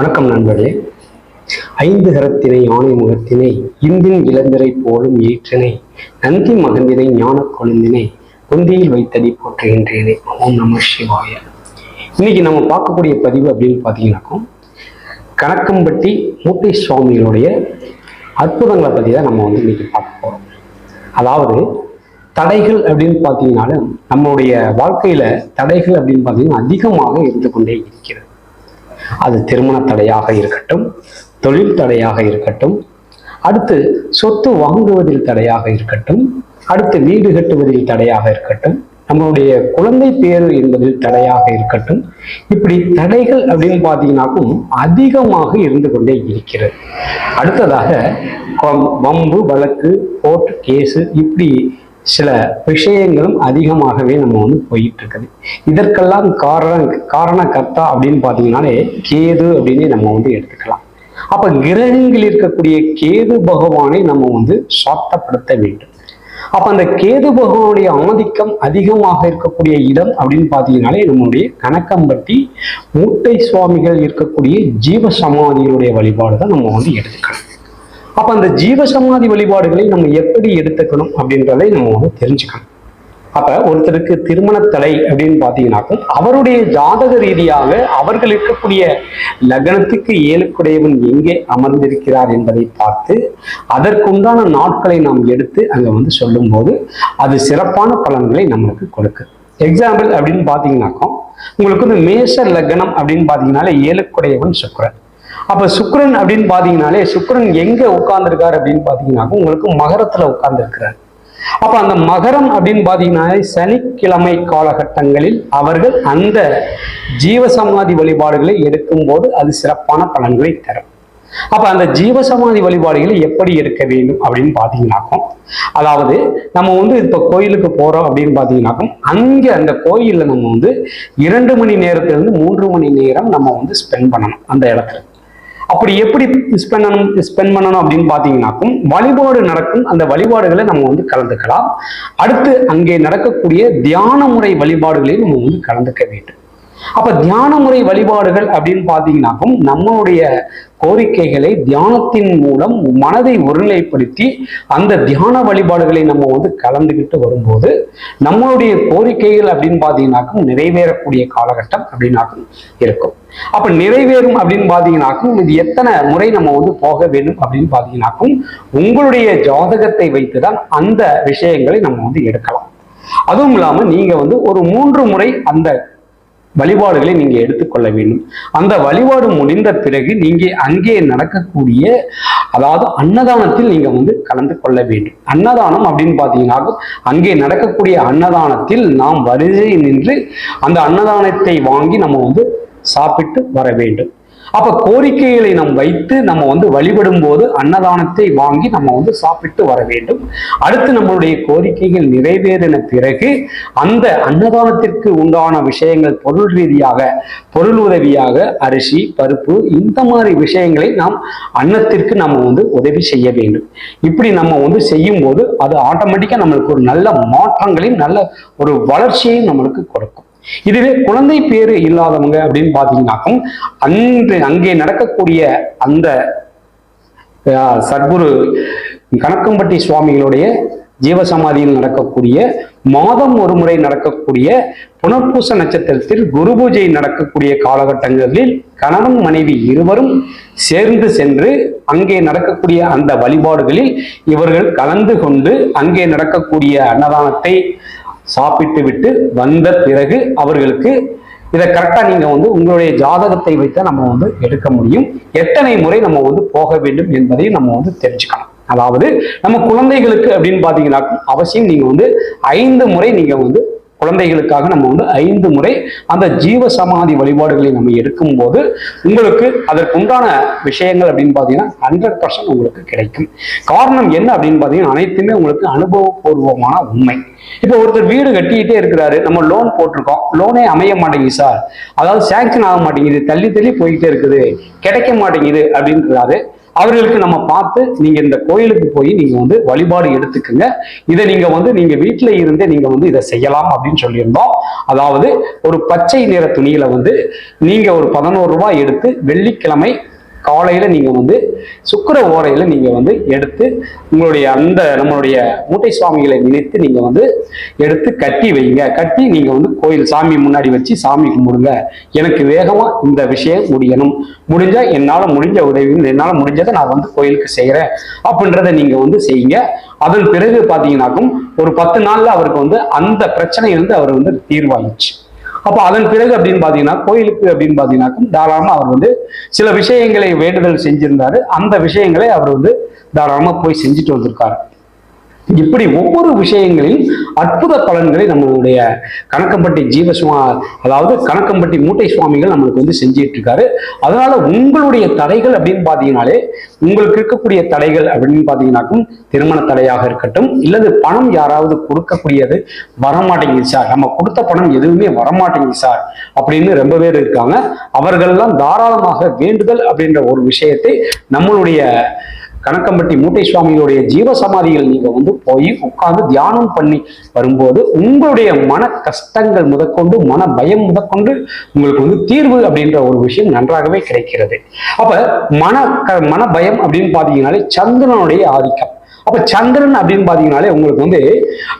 வணக்கம் நண்பர்களே. ஐந்து கரத்தினை யானை முகத்தினை இந்தின் இளந்திரை போலும் ஈற்றினை நந்தி மகந்தினை ஞான கொழுந்தினை குந்தியில் வைத்தடி போற்றுகின்றேனே. ஓம் நம சிவாய. இன்னைக்கு நம்ம பார்க்கக்கூடிய பதிவு அப்படின்னு பார்த்தீங்கன்னாக்கும் கணக்கம்பட்டி மூட்டை சுவாமிகளுடைய அற்புதங்களை பற்றி தான் நம்ம வந்து இன்னைக்கு பார்க்க போகிறோம் அதாவது தடைகள் அப்படின்னு பார்த்தீங்கன்னாலும் நம்மளுடைய வாழ்க்கையில தடைகள் அப்படின்னு பார்த்தீங்கன்னா அதிகமாக இருந்து கொண்டே இருக்கிறது. அது திருமண தடையாக இருக்கட்டும் தொழில் தடையாக இருக்கட்டும் அடுத்து சொத்து வாங்குவதில் தடையாக இருக்கட்டும் அடுத்து வீடு கட்டுவதில் தடையாக இருக்கட்டும் நம்மளுடைய குழந்தை பேரு என்பதில் தடையாக இருக்கட்டும் இப்படி தடைகள் அப்படின்னு பார்த்தீங்கன்னாக்கும் அதிகமாக இருந்து கொண்டே இருக்கிறது. அடுத்ததாக வம்பு வழக்கு கோர்ட் கேஸு இப்படி சில விஷயங்களும் அதிகமாகவே நம்ம வந்து போயிட்டு இருக்குது இதற்கெல்லாம் காரணம் காரணகர்த்தா அப்படின்னு பார்த்தீங்கன்னாலே கேது அப்படின்னு நம்ம வந்து எடுத்துக்கலாம். அப்ப கிரகங்கள் இருக்கக்கூடிய கேது பகவானை நம்ம வந்து சாத்தப்படுத்த வேண்டும். அப்ப அந்த கேது பகவானுடைய ஆதிக்கம் அதிகமாக இருக்கக்கூடிய இடம் அப்படின்னு பார்த்தீங்கன்னாலே நம்மளுடைய கணக்கம்பட்டி மூட்டை சுவாமிகள் இருக்கக்கூடிய ஜீவ சமாதிகளுடைய வழிபாடு தான் நம்ம வந்து எடுத்துக்கணும் அப்ப அந்த ஜீவ சமாதி வழிபாடுகளை நம்ம எப்படி எடுத்துக்கணும் அப்படின்றதை நம்ம வந்து தெரிஞ்சுக்கணும். அப்ப ஒருத்தருக்கு திருமணத்தலை அப்படின்னு பார்த்தீங்கன்னாக்கா அவருடைய ஜாதக ரீதியாக அவர்கள் இருக்கக்கூடிய லக்னத்துக்கு ஏழுக்குடையவன் எங்கே அமர்ந்திருக்கிறார் என்பதை பார்த்து அதற்குண்டான நாட்களை நாம் எடுத்து அங்க வந்து சொல்லும்போது அது சிறப்பான பலன்களை நம்மளுக்கு கொடுக்குது எக்ஸாம்பிள் அப்படின்னு பார்த்தீங்கன்னாக்கா உங்களுக்கு வந்து மேஷ லக்னம் அப்படின்னு பார்த்தீங்கன்னாலே ஏழுக்குடையவன் சுக்கரன். அப்ப சுக்கிரன் அப்படின்னு பாத்தீங்கன்னாலே சுக்ரன் எங்க உட்கார்ந்துருக்காரு அப்படின்னு பாத்தீங்கன்னாக்கா உங்களுக்கு மகரத்துல உட்கார்ந்துருக்கிறார். அப்ப அந்த மகரம் அப்படின்னு பாத்தீங்கன்னாலே சனிக்கிழமை காலகட்டங்களில் அவர்கள் அந்த ஜீவசமாதி வழிபாடுகளை எடுக்கும்போது அது சிறப்பான பலன்களை தரும். அப்ப அந்த ஜீவசமாதி வழிபாடுகளை எப்படி எடுக்க வேண்டும் அப்படின்னு பாத்தீங்கன்னாக்கும் அதாவது நம்ம வந்து இப்ப கோயிலுக்கு போறோம் அப்படின்னு பாத்தீங்கன்னாக்கும் அங்க அந்த கோயில்ல நம்ம வந்து இரண்டு மணி நேரத்துல இருந்து மூன்று மணி நேரம் நம்ம வந்து ஸ்பெண்ட் பண்ணணும் அந்த இடத்துல. அப்படி எப்படி ஸ்பெண்ட் பண்ணணும் ஸ்பெண்ட் பண்ணணும் அப்படின்னு பார்த்தீங்கன்னாக்கும் வழிபாடு நடக்கும். அந்த வழிபாடுகளை நம்ம வந்து கலந்துக்கலாம். அடுத்து அங்கே நடக்கக்கூடிய தியான முறை வழிபாடுகளையும் நம்ம வந்து கலந்துக்க வேண்டும். அப்ப தியான முறை வழிபாடுகள் அப்படின்னு பார்த்தீங்கன்னாக்கும் நம்மளுடைய கோரிக்கைகளை தியானத்தின் மூலம் மனதை ஒருநிலைப்படுத்தி அந்த தியான வழிபாடுகளை நம்ம வந்து கலந்துக்கிட்டு வரும்போது நம்மளுடைய கோரிக்கைகள் அப்படின்னு பார்த்தீங்கன்னாக்கும் நிறைவேறக்கூடிய காலகட்டம் அப்படின்னாக்கும் இருக்கும். அப்ப நிறைவேறும் அப்படின்னு பார்த்தீங்கன்னாக்கும் இது எத்தனை முறை நம்ம வந்து போக வேண்டும் அப்படின்னு பார்த்தீங்கன்னாக்கும் உங்களுடைய ஜாதகத்தை வைத்துதான் அந்த விஷயங்களை நம்ம வந்து எடுக்கலாம். அதுவும் இல்லாம நீங்க வந்து ஒரு மூன்று முறை அந்த வழிபாடுகளை நீங்க எடுத்துக்கொள்ள வேண்டும். அந்த வழிபாடு முடிந்த பிறகு நீங்க அங்கே நடக்கக்கூடிய அதாவது அன்னதானத்தில் நீங்க வந்து கலந்து கொள்ள வேண்டும். அன்னதானம் அப்படின்னு பாத்தீங்கன்னா அங்கே நடக்கக்கூடிய அன்னதானத்தில் நாம் வரிசை நின்று அந்த அன்னதானத்தை வாங்கி நம்ம வந்து சாப்பிட்டு வர வேண்டும். அப்ப கோரிக்கைகளை நம் வைத்து நம்ம வந்து வழிபடும் போது அன்னதானத்தை வாங்கி நம்ம வந்து சாப்பிட்டு வர வேண்டும். அடுத்து நம்மளுடைய கோரிக்கைகள் நிறைவேறின பிறகு அந்த அன்னதானத்திற்கு உண்டான விஷயங்கள் பொருள் ரீதியாக பொருள் உதவியாக அரிசி பருப்பு இந்த மாதிரி விஷயங்களை நாம் அன்னத்திற்கு நம்ம வந்து உதவி செய்ய வேண்டும். இப்படி நம்ம வந்து செய்யும் போது அது ஆட்டோமேட்டிக்கா நம்மளுக்கு ஒரு நல்ல மாற்றங்களையும் நல்ல ஒரு வளர்ச்சியையும் நம்மளுக்கு கொடுக்கும். இதுவே குழந்தை பேரு இல்லாதவங்க அப்படின்னு பாத்தீங்கன்னாக்கும் அன்று அங்கே நடக்கக்கூடிய அந்த சத்குரு கணக்கம்பட்டி சுவாமிகளுடைய ஜீவசமாதியில் நடக்கக்கூடிய மாதம் ஒரு முறை நடக்கக்கூடிய புனர்பூச நட்சத்திரத்தில் குரு பூஜை நடக்கக்கூடிய காலகட்டங்களில் கணவன் மனைவி இருவரும் சேர்ந்து சென்று அங்கே நடக்கக்கூடிய அந்த வழிபாடுகளில் இவர்கள் கலந்து கொண்டு அங்கே நடக்கக்கூடிய அன்னதானத்தை சாப்பிட்டு விட்டு வந்த பிறகு அவர்களுக்கு இதை கரெக்டாக நீங்கள் வந்து உங்களுடைய ஜாதகத்தை வைத்து நம்ம வந்து எடுக்க முடியும். எத்தனை முறை நம்ம வந்து போக வேண்டும் என்பதையும் நம்ம வந்து தெரிஞ்சுக்கணும். அதாவது நம்ம குழந்தைகளுக்கு அப்படின்னு பார்த்தீங்கன்னா அவசியம் நீங்கள் வந்து ஐந்து முறை நீங்கள் வந்து குழந்தைகளுக்காக நம்ம வந்து ஐந்து முறை அந்த ஜீவ சமாதி வழிபாடுகளை நம்ம எடுக்கும்போது உங்களுக்கு அதற்குண்டான விஷயங்கள் அப்படின்னு பார்த்தீங்கன்னா ஹண்ட்ரட் பர்சன்ட் உங்களுக்கு கிடைக்கும். காரணம் என்ன அப்படின்னு பார்த்தீங்கன்னா அனைத்துமே உங்களுக்கு அனுபவபூர்வமான உண்மை. இப்போ ஒருத்தர் வீடு கட்டிக்கிட்டே இருக்கிறாரு நம்ம லோன் போட்டிருக்கோம். லோனே அமைய மாட்டேங்குது சார். அதாவது சேங்ஷன் ஆக மாட்டேங்குது தள்ளி தள்ளி போய்கிட்டே இருக்குது. கிடைக்க மாட்டேங்குது அப்படின்றாரு. அவர்களுக்கு நம்ம பார்த்து நீங்க இந்த கோயிலுக்கு போய் நீங்க வந்து வழிபாடு எடுத்துக்கங்க. இதை நீங்க வந்து நீங்க வீட்டுல இருந்தே நீங்க வந்து இதை செய்யலாம் அப்படின்னு சொல்லியிருந்தோம். அதாவது ஒரு பச்சை நிற துணியில வந்து நீங்க ஒரு பதினோரு ரூபாய் எடுத்து வெள்ளிக்கிழமை காலையில நீங்க வந்து சுக்கர ஓரையில நீங்க வந்து எடுத்து உங்களுடைய அந்த நம்மளுடைய மூட்டை சுவாமிகளை நினைத்து நீங்க வந்து எடுத்து கட்டி வைங்க. கட்டி நீங்க வந்து கோயில் சாமி முன்னாடி வச்சு சாமி கும்பிடுங்க. எனக்கு வேகமா இந்த விஷயம் முடியணும். முடிஞ்சா என்னால முடிஞ்ச உதவி என்னால முடிஞ்சதை நான் வந்து கோயிலுக்கு செய்யறேன் அப்படின்றத நீங்க வந்து செய்யுங்க. அதன் பிறகு பாத்தீங்கன்னாக்கும் ஒரு பத்து நாள்ல அவருக்கு வந்து அந்த பிரச்சனையிலிருந்து அவர் வந்து தீர்வாயிடுச்சு. அப்போ அதன் பிறகு அப்படின்னு பார்த்தீங்கன்னா கோயிலுக்கு அப்படின்னு பார்த்தீங்கன்னாக்கும் தாராளமாக அவர் வந்து சில விஷயங்களை வேண்டுதல் செஞ்சிருந்தாரு. அந்த விஷயங்களை அவர் வந்து தாராளமாக போய் செஞ்சுட்டு வந்திருக்காரு. இப்படி ஒவ்வொரு விஷயங்களில் அற்புத பலன்களை நம்மளுடைய கணக்கம்பட்டி ஜீவசுவா அதாவது கணக்கம்பட்டி மூட்டை சுவாமிகள் நம்மளுக்கு வந்து செஞ்சிட்டு இருக்காரு அதனால உங்களுடைய தடைகள் அப்படின்னு பார்த்தீங்கனாலே உங்களுக்கு இருக்கக்கூடிய தடைகள் அப்படின்னு பார்த்தீங்கன்னாக்கும் திருமண தடையாக இருக்கட்டும் இல்லது பணம் யாராவது கொடுக்கக்கூடியது வரமாட்டேங்குது சார். நம்ம கொடுத்த பணம் எதுவுமே வரமாட்டேங்குது சார் அப்படின்னு ரொம்ப பேர் இருக்காங்க. அவர்கள்லாம் தாராளமாக வேண்டுதல் அப்படின்ற ஒரு விஷயத்தை நம்மளுடைய கணக்கம்பட்டி மூட்டை சுவாமிகளுடைய ஜீவ சமாதிகள் நீங்க வந்து போய் உட்கார்ந்து தியானம் பண்ணி வரும்போது உங்களுடைய மன கஷ்டங்கள் முதற்கொண்டு மன பயம் முதற்கொண்டு உங்களுக்கு வந்து தீர்வு அப்படின்ற ஒரு விஷயம் நன்றாகவே கிடைக்கிறது. அப்ப மன க- மன பயம் அப்படின்னு பாத்தீங்கன்னாலே சந்திரனுடைய ஆதிக்கம். அப்ப சந்திரன் அப்படின்னு பாத்தீங்கன்னாலே உங்களுக்கு வந்து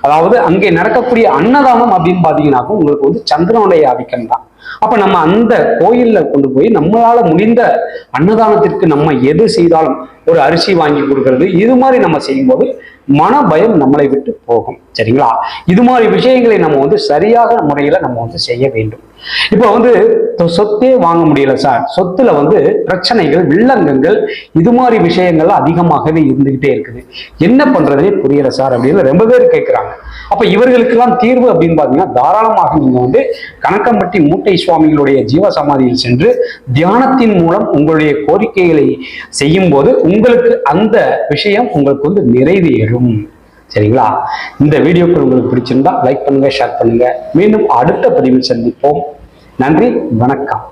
அதாவது அங்கே நடக்கக்கூடிய அன்னதானம் அப்படின்னு பாத்தீங்கன்னாக்கும் உங்களுக்கு வந்து சந்திரனுடைய ஆதிக்கம் தான் அப்ப நம்ம அந்த கோயில்ல கொண்டு போய் நம்மளால முடிந்த அன்னதானத்திற்கு நம்ம எது செய்தாலும் ஒரு அரிசி வாங்கி கொடுக்கறது இது மாதிரி நம்ம செய்யும்போது மன பயம் நம்மளை விட்டு போகும். சரிங்களா? இது மாதிரி விஷயங்களை நம்ம வந்து சரியாக முறையில நம்ம வந்து செய்ய வேண்டும். இப்போ வந்து சொத்தே வாங்க முடியல சார். சொத்துல வந்து பிரச்சனைகள் வில்லங்கங்கள் இது மாதிரி விஷயங்கள் அதிகமாகவே இருந்துகிட்டே இருக்குது. என்ன பண்றதுனே புரியல சார் அப்படின்னு ரொம்ப பேர் கேட்கிறாங்க அப்ப இவர்களுக்கெல்லாம் தீர்வு அப்படின்னு பாத்தீங்கன்னா தாராளமாக நீங்க வந்து கணக்கம்பட்டி மூட்டை சுவாமிகளுடைய ஜீவ சமாதியில் சென்று தியானத்தின் மூலம் உங்களுடைய கோரிக்கைகளை செய்யும் போது உங்களுக்கு அந்த விஷயம் உங்களுக்கு வந்து நிறைவேறும். சரிங்களா? இந்த வீடியோக்கள் உங்களுக்கு பிடிச்சிருந்தா லைக் பண்ணுங்க ஷேர் பண்ணுங்க. மீண்டும் அடுத்த பதிவில் சந்திப்போம். நன்றி வணக்கம்.